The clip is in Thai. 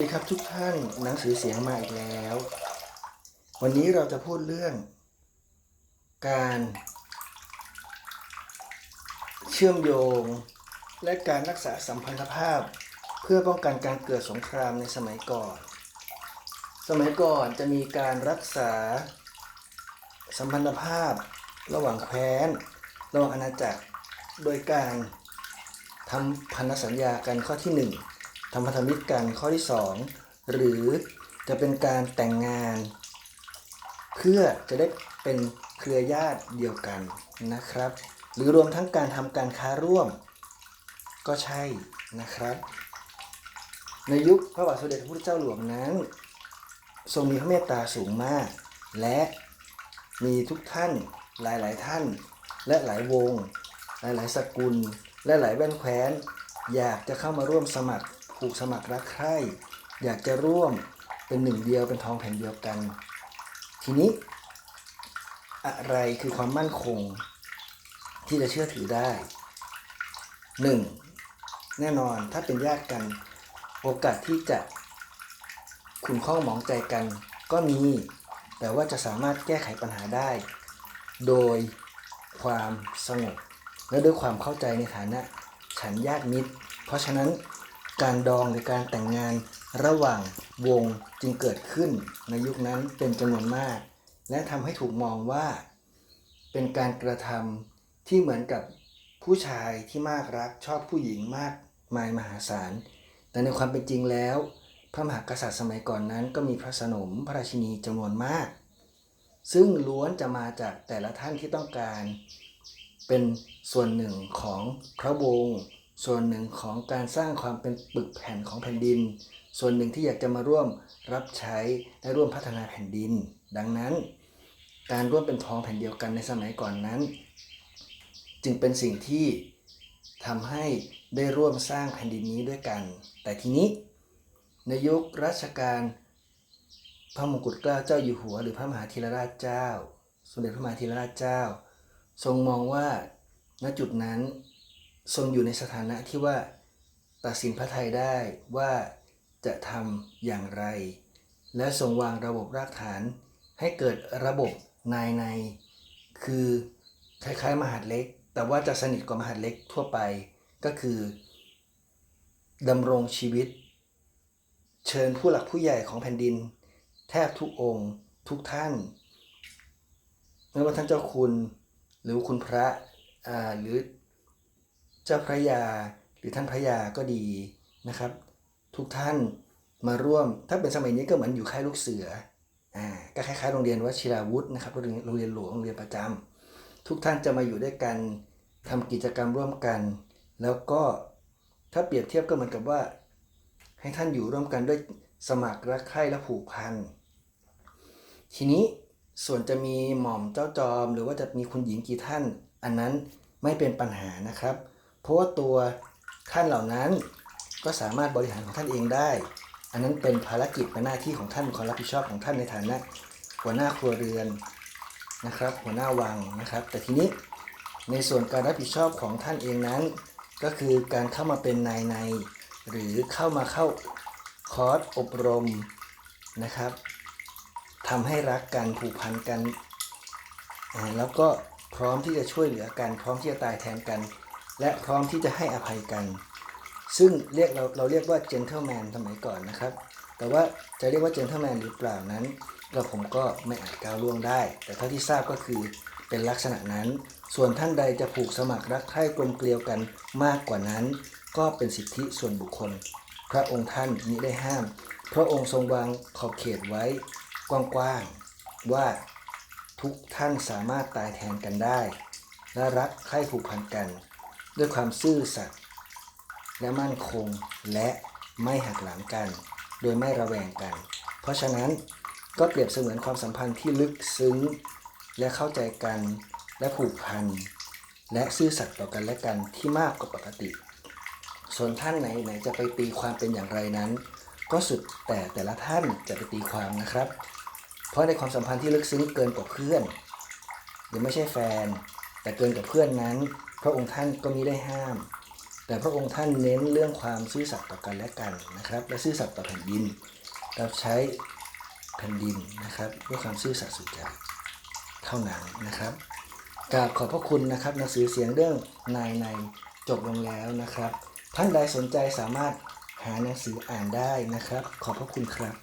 สวัสดีครับทุกท่านหนังสือเสียงมาอีกแล้ว วันนี้เราจะพูดเรื่อง การเชื่อมโยง และการรักษาสัมพันธภาพ เพื่อป้องกันการเกิดสงครามในสมัยก่อน สมัยก่อนจะมีการรักษาสัมพันธภาพ ระหว่างแคว้นระหว่างอาณาจักร โดยการทำพันธสัญญากันข้อที่หนึ่ง ทำพันธมิตรกันข้อที่ 2 หรือจะเป็นการแต่งงาน เพื่อจะได้เป็นเครือญาติเดียวกันนะครับ หรือรวมทั้งการทำการค้าร่วม ก็ใช่นะครับ ในยุคพระบาทสมเด็จพระพุทธเจ้าหลวงนั้น ทรงมีพระเมตตาสูงมาก และมีทุกท่านหลายๆท่าน และหลายวง หลายๆสกุล และหลายแว่นแคว้น อยากจะเข้ามาร่วมสมัคร ผูกสมัครรักใคร่อยากจะร่วมเป็นหนึ่งเดียวเป็นทองแผ่นเดียวกัน ทีนี้ อะไรคือความมั่นคง ที่จะเชื่อถือได้ 1. แน่นอนถ้าเป็นญาติกัน โอกาสที่จะขุนข้องมองใจกันก็มี แต่ว่าจะสามารถแก้ไขปัญหาได้ โดยความสงบและด้วยความเข้าใจในฐานะ ฉันญาติมิตร เพราะฉะนั้น การดองหรือการแต่งงานระหว่างวงจึงเกิดขึ้นในยุคนั้นเป็นจำนวนมาก และทำให้ถูกมองว่า เป็นการกระทำที่เหมือนกับผู้ชายที่มากรักชอบผู้หญิงมากมายมหาศาล แต่ในความเป็นจริงแล้ว พระมหากษัตริย์สมัยก่อนนั้นก็มีพระสนมพระราชินีจำนวนมาก ซึ่งล้วนจะมาจากแต่ละท่านที่ต้องการ เป็นส่วนหนึ่งของพระวงศ์ ส่วนหนึ่งของการสร้างความเป็นปึกแผ่นของแผ่นดิน ส่วนหนึ่งที่อยากจะมาร่วมรับใช้และร่วมพัฒนาแผ่นดิน ดังนั้น การร่วมเป็นท้องแผ่นเดียวกันในสมัยก่อนนั้น จึงเป็นสิ่งที่ทำให้ได้ร่วมสร้างแผ่นดินนี้ด้วยกัน แต่ทีนี้ ในยุครัชกาลพระมงกุฎเกล้าเจ้าอยู่หัว หรือพระมหาธีรราชเจ้า สมเด็จพระมหาธีรราชเจ้า ทรงมองว่าณจุดนั้น ทรงอยู่ในสถานะที่ว่าตัดสินพระไทยได้ว่าจะทำอย่างไร และทรงวางระบบรากฐานให้เกิดระบบนายใน คือคล้ายๆ มหาดเล็ก แต่ว่าจะสนิทกว่ามหาดเล็กทั่วไปก็คือดำรงชีวิต เชิญผู้หลักผู้ใหญ่ของแผ่นดิน แทบทุกองค์ ทุกท่านไม่ว่าท่านเจ้าคุณ หรือคุณพระอ่าหรือ เจ้าพระยาหรือท่านพระยาก็ดีนะครับ ทุกท่านมาร่วม ถ้าเป็นสมัยนี้ก็เหมือนอยู่ค่ายลูกเสืออ่าก็คล้ายๆโรงเรียนวชิราวุธนะครับโรงเรียนหลวงโรงเรียนประจำทุกท่านจะมาอยู่ด้วยกันทำกิจกรรมร่วมกัน แล้วก็ถ้าเปรียบเทียบก็เหมือนกับว่า ให้ท่านอยู่ร่วมกันด้วยสมัครรักใคร่และผูกพันทีนี้ส่วนจะมีหม่อมเจ้าจอม หรือว่าจะมีคุณหญิงกี่ท่าน อันนั้นไม่เป็นปัญหานะครับเราะว่าตัวท่านเหล่านั้นก็สามารถบริหารของท่านเองได้ อันนั้นเป็นภารกิจเป็นหน้าที่ของท่านความรับผิดชอบของท่านในฐานะ หัวหน้าครัวเรือนนะครับ หัวหน้าวังนะครับ แต่ทีนี้ในส่วนการรับผิดชอบของท่านเองนั้น ก็คือการเข้ามาเป็นนายใน หรือเข้ามาเข้าคอร์สอบรมนะครับทำให้รักกันผูกพันกัน แล้วก็พร้อมที่จะช่วยเหลือกัน พร้อมที่จะตายแทนกัน และพร้อมที่จะให้อภัยกัน ซึ่งเรียกเราเราเรียกว่า gentleman สมัยก่อนนะครับ แต่ว่าจะเรียกว่า gentleman หรือเปล่านั้นเราผมก็ไม่อาจก้าวล่วงได้ แต่เท่าที่ทราบก็คือเป็นลักษณะนั้น ส่วนท่านใดจะผูกสมัครรักใคร่กลมเกลียวกันมากกว่านั้น ก็เป็นสิทธิส่วนบุคคล พระองค์ท่านมิได้ห้าม พระองค์ทรงวางขอบเขตไว้ กว้างๆว่าทุกท่านสามารถตายแทนกันได้ และรักใคร่ผูกพันกัน ด้วยความซื่อสัตย์และมั่นคงและไม่หักหลังกัน โดยไม่ระแวงกัน เพราะฉะนั้นก็เปรียบเสมือนความสัมพันธ์ที่ลึกซึ้ง และเข้าใจกันและผูกพันและซื่อสัตย์ต่อกันและกันที่มากกว่าปกติ ส่วนท่านไหนไหนจะไปตีความเป็นอย่างไรนั้น ก็สุดแต่แต่ละท่านจะไปตีความนะครับ เพราะในความสัมพันธ์ที่ลึกซึ้งเกินกว่าเพื่อนหรือไม่ใช่แฟน แต่เกินกว่าเพื่อนนั้น พระองค์ท่านก็มิได้ห้าม แต่พระองค์ท่านเน้นเรื่องความซื่อสัตย์ต่อกันและกันนะครับ และซื่อสัตย์ต่อแผ่นดินรับใช้แผ่นดินนะครับด้วยความซื่อสัตย์สุจริตเท่านั้นนะครับกราบขอบพระคุณนะครับหนังสือเสียงเรื่องนายในจบลงแล้วนะครับ ท่านใดสนใจสามารถหาหนังสืออ่านได้นะครับ ขอบพระคุณครับ